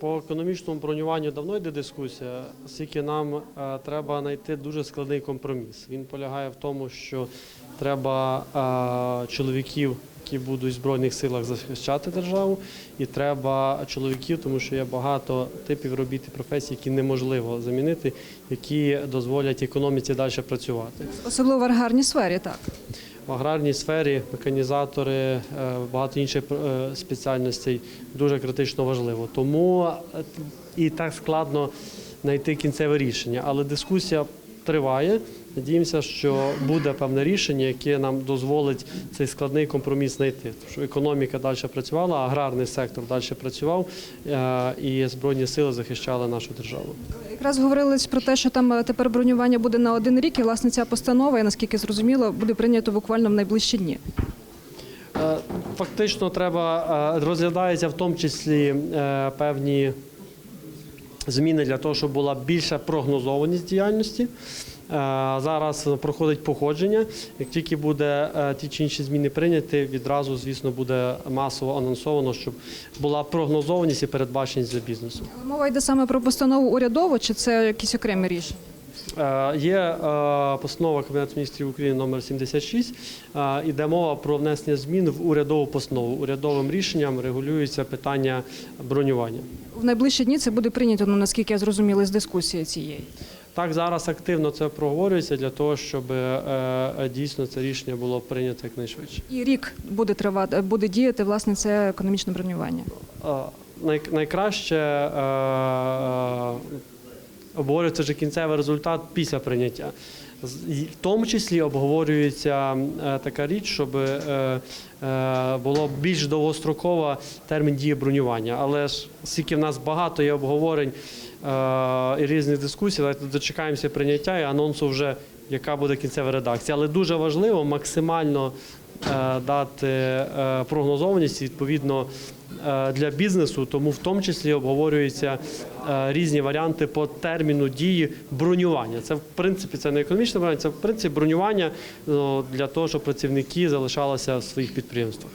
По економічному бронюванню давно йде дискусія, оскільки нам е, треба знайти дуже складний компроміс. Він полягає в тому, що треба е, чоловіків, які будуть в збройних силах захищати державу, і треба чоловіків, тому що є багато типів робіт і професій, які неможливо замінити, які дозволять економіці далі працювати. Особливо в аграрній сфері, так. Аграрній сфері механізатори, е, багато інших е, спеціальностей дуже критично важливо. Тому е, і так складно знайти кінцеве рішення. Але дискусія триває. Надіємося, що буде певне рішення, яке нам дозволить цей складний компроміс знайти. Тому економіка далі працювала, аграрний сектор далі працював, е, і збройні сили захищали нашу державу. Якраз говорилось про те, що там е, тепер бронювання буде на один рік, і власне ця постанова, я наскільки зрозуміло, буде прийнято буквально в найближчі дні. Е, Фактично, треба розглядається в тому числі певні зміни для того, щоб була більша прогнозованість діяльності. Е, Зараз проходить походження. Як тільки буде е, ті чи інші зміни прийняті, відразу, звісно, буде масово анонсовано, щоб була прогнозованість і передбаченість за бізнесом. Мова йде саме про постанову урядову, чи це якісь окремі рішення? Е, Є е, постанова Кабінету міністрів України номер 76, е, іде мова про внесення змін в урядову постанову. Урядовим рішенням регулюється питання бронювання. В найближчі дні це буде прийнято, ну наскільки я зрозуміла з дискусії цієї. Так, зараз активно це проговорюється для того, щоб дійсно це рішення було прийнято якнайшвидше. І рік буде тривати, буде діяти власне це економічне бронювання. Най- Найкраще обговорюється вже кінцевий результат після прийняття. В тому числі обговорюється е, така річ, щоб е, е, було більш довгостроково термін дії бронювання. Але ж оскільки в нас багато є обговорень і різних дискусій, давайте дочекаємося прийняття і анонсу вже, яка буде кінцева редакція. Але дуже важливо максимально дати е, прогнозованість відповідно е, для бізнесу, тому в тому числі обговорюються е, різні варіанти по терміну дії бронювання. Це в принципі це не економічне бронювання, це в принципі бронювання ну, для того, щоб працівники залишалися в своїх підприємствах.